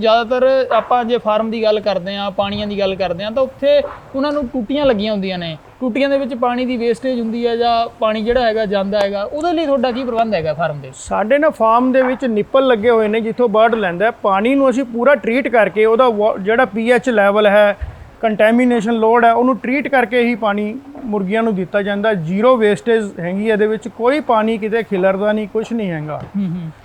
ਜ਼ਿਆਦਾਤਰ ਆਪਾਂ ਜੇ ਫਾਰਮ ਦੀ ਗੱਲ ਕਰਦੇ ਆ ਪਾਣੀਆਂ ਦੀ ਗੱਲ ਕਰਦੇ ਆ ਤਾਂ ਉੱਥੇ ਉਹਨਾਂ ਨੂੰ ਟੂਟੀਆਂ ਲੱਗੀਆਂ ਹੁੰਦੀਆਂ ਨੇ। ਟੂਟੀਆਂ ਦੇ ਵਿੱਚ ਪਾਣੀ ਦੀ ਵੇਸਟੇਜ ਹੁੰਦੀ ਹੈ ਜਾਂ ਪਾਣੀ ਜਿਹੜਾ ਹੈਗਾ ਜਾਂਦਾ ਹੈਗਾ, ਉਹਦੇ ਲਈ ਤੁਹਾਡਾ ਕੀ ਪ੍ਰਬੰਧ ਹੈਗਾ ਫਾਰਮ ਦੇ? ਸਾਡੇ ਨਾ ਫਾਰਮ ਦੇ ਵਿੱਚ ਨਿੱਪਲ ਲੱਗੇ ਹੋਏ ਨੇ, ਜਿੱਥੋਂ ਬਰਡ ਲੈਂਦਾ ਪਾਣੀ ਨੂੰ ਅਸੀਂ ਪੂਰਾ ਟਰੀਟ ਕਰਕੇ ਉਹਦਾ ਵਾ- ਜਿਹੜਾ ਪੀਐਚ ਲੈਵਲ ਹੈ ਕੰਟੈਮੀਨੇਸ਼ਨ ਲੋਡ ਹੈ, ਉਹਨੂੰ ਟਰੀਟ ਕਰਕੇ ਹੀ ਪਾਣੀ ਮੁਰਗੀਆਂ ਨੂੰ ਦਿੱਤਾ ਜਾਂਦਾ। ਜ਼ੀਰੋ ਵੇਸਟੇਜ ਹੈਗੀ ਇਹਦੇ ਵਿੱਚ। ਕੋਈ ਪਾਣੀ ਕਿਤੇ ਖਿਲਰਦਾ ਨਹੀਂ ਕੁਝ ਨਹੀਂ ਹੈਗਾ।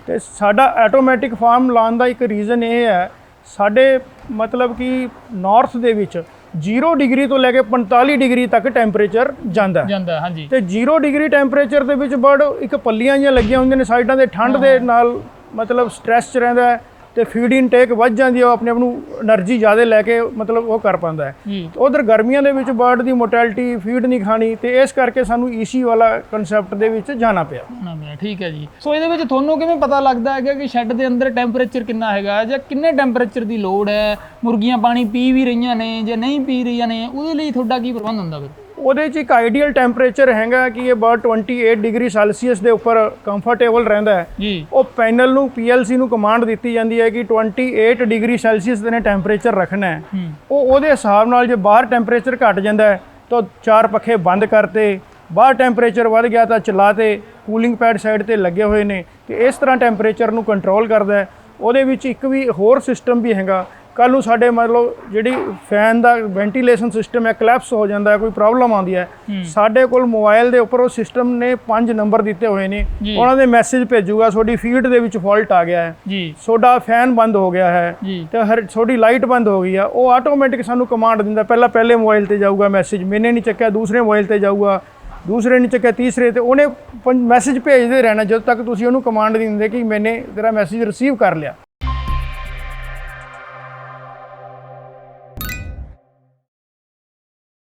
ਤੇ ਸਾਡਾ ਆਟੋਮੈਟਿਕ ਫਾਰਮ ਲਾਉਣ ਦਾ ਇੱਕ ਰੀਜ਼ਨ ਇਹ ਹੈ ਸਾਡੇ ਮਤਲਬ ਕਿ ਨਾਰਥ ਦੇ ਵਿੱਚ 0 ਡਿਗਰੀ ਤੋਂ ਲੈ ਕੇ 45 ਡਿਗਰੀ ਤੱਕ ਟੈਂਪਰੇਚਰ ਜਾਂਦਾ। ਜਾਂਦਾ ਹਾਂਜੀ। ਤੇ 0 ਡਿਗਰੀ ਟੈਂਪਰੇਚਰ ਦੇ ਵਿੱਚ ਬਰਡ ਇੱਕ ਪੱਲੀਆਂ ਜਿਹੀਆਂ ਲੱਗੀਆਂ ਹੁੰਦੀਆਂ ਨੇ ਸਾਈਡਾਂ ਦੇ ਠੰਡ ਦੇ ਨਾਲ ਮਤਲਬ ਸਟ੍ਰੈਸ 'ਚ ਰਹਿੰਦਾ ਹੈ। ਤੇ ਫੀਡ ਇਨਟੇਕ ਵੱਧ ਜਾਂਦੀ ਹੈ ਉਹ ਆਪਣੇ ਆਪ ਨੂੰ એનર્ਜੀ ਜ਼ਿਆਦਾ ਲੈ ਕੇ ਮਤਲਬ ਉਹ ਕਰ ਪਾਉਂਦਾ ਹੈ। ਉਧਰ ਗਰਮੀਆਂ ਦੇ ਵਿੱਚ ਬਰਡ ਦੀ ਮੋਟੈਲਿਟੀ ਫੀਡ ਨਹੀਂ ਖਾਣੀ ਤੇ ਇਸ ਕਰਕੇ ਸਾਨੂੰ ਈਸੀ ਵਾਲਾ ਕਨਸੈਪਟ ਦੇ ਵਿੱਚ ਜਾਣਾ ਪਿਆ। ਠੀਕ ਹੈ ਜੀ। ਸੋ ਇਹਦੇ ਵਿੱਚ ਤੁਹਾਨੂੰ ਕਿਵੇਂ ਪਤਾ ਲੱਗਦਾ ਹੈਗਾ ਕਿ ਸ਼ੈੱਡ ਦੇ ਅੰਦਰ ਟੈਂਪਰੇਚਰ ਕਿੰਨਾ ਹੈਗਾ ਜਾਂ ਕਿੰਨੇ ਟੈਂਪਰੇਚਰ ਦੀ ਲੋੜ ਹੈ? ਮੁਰਗੀਆਂ ਪਾਣੀ ਪੀ ਵੀ ਰਹੀਆਂ ਨੇ ਜਾਂ ਨਹੀਂ ਪੀ ਰਹੀਆਂ ਨੇ ਉਹਦੇ ਲਈ ਤੁਹਾਡਾ ਕੀ ਪ੍ਰਬੰਧ ਹੁੰਦਾ ਫਿਰ? ਉਹਦੇ 'ਚ ਇੱਕ ਆਈਡੀਅਲ ਟੈਂਪਰੇਚਰ ਹੈਗਾ ਕਿ ਇਹ ਬਰਡ 28 ਡਿਗਰੀ ਸੈਲਸੀਅਸ ਦੇ ਉੱਪਰ ਕੰਫਰਟੇਬਲ ਰਹਿੰਦਾ ਹੈ। ਜੀ। ਉਹ ਪੈਨਲ ਨੂੰ PLC ਨੂੰ ਕਮਾਂਡ ਦਿੱਤੀ ਜਾਂਦੀ ਹੈ ਕਿ 28 ਡਿਗਰੀ ਸੈਲਸੀਅਸ ਦੇ ਨੇ ਟੈਂਪਰੇਚਰ ਰੱਖਣਾ ਹੂੰ। ਉਹ ਉਹਦੇ ਹਿਸਾਬ ਨਾਲ ਜੇ ਬਾਹਰ ਟੈਂਪਰੇਚਰ ਘਟ ਜਾਂਦਾ ਹੈ ਤਾਂ ਚਾਰ ਪੱਖੇ ਬੰਦ ਕਰਤੇ ਬਾਹਰ ਟੈਂਪਰੇਚਰ ਵੱਧ ਗਿਆ ਤਾਂ ਚਲਾਤੇ ਕੂਲਿੰਗ ਪੈਡ ਸਾਈਡ ਤੇ ਲੱਗੇ ਹੋਏ ਨੇ ਤੇ ਇਸ ਤਰ੍ਹਾਂ ਟੈਂਪਰੇਚਰ ਨੂੰ ਕੰਟਰੋਲ ਕਰਦਾ ਹੈ। ਉਹਦੇ ਵਿੱਚ ਇੱਕ ਵੀ ਹੋਰ ਸਿਸਟਮ ਵੀ ਹੈਗਾ। ਕੱਲ ਨੂੰ ਸਾਡੇ ਮਤਲਬ ਜਿਹੜੀ ਫੈਨ ਦਾ ਵੈਂਟੀਲੇਸ਼ਨ ਸਿਸਟਮ ਹੈ ਕਲੈਪਸ ਹੋ ਜਾਂਦਾ ਹੈ ਕੋਈ ਪ੍ਰੋਬਲਮ ਆਉਂਦੀ ਹੈ। ਸਾਡੇ ਕੋਲ ਮੋਬਾਈਲ ਦੇ ਉੱਪਰ ਉਹ ਸਿਸਟਮ ਨੇ ਪੰਜ ਨੰਬਰ ਦਿੱਤੇ ਹੋਏ ਨੇ। ਉਹਨਾਂ ਦੇ ਮੈਸੇਜ ਭੇਜੂਗਾ ਤੁਹਾਡੀ ਫੀਡ ਦੇ ਵਿੱਚ ਫਾਲਟ ਆ ਗਿਆ ਹੈ। ਜੀ। ਤੁਹਾਡਾ ਫੈਨ ਬੰਦ ਹੋ ਗਿਆ ਹੈ। ਤੇ ਹਰ ਤੁਹਾਡੀ ਲਾਈਟ ਬੰਦ ਹੋ ਗਈ ਆ। ਉਹ ਆਟੋਮੈਟਿਕ ਸਾਨੂੰ ਕਮਾਂਡ ਦਿੰਦਾ ਪਹਿਲਾਂ ਪਹਿਲੇ ਮੋਬਾਈਲ ਤੇ ਜਾਊਗਾ ਮੈਸੇਜ ਮੈਨੇ ਨਹੀਂ ਚੱਕਿਆ ਦੂਸਰੇ ਮੋਬਾਈਲ ਤੇ ਜਾਊਗਾ। ਦੂਸਰੇ ਨੇ ਚੱਕਿਆ, ਤੀਸਰੇ ਤੇ ਉਹਨੇ ਮੈਸੇਜ ਭੇਜਦੇ ਰਹਿਣਾ, ਜਦੋਂ ਤੱਕ ਤੁਸੀਂ ਉਹਨੂੰ ਕਮਾਂਡ ਨਹੀਂ ਦਿੰਦੇ ਕਿ ਮੈਨੇ ਤੇਰਾ ਮੈਸੇਜ ਰਿਸੀਵ ਕਰ ਲਿਆ।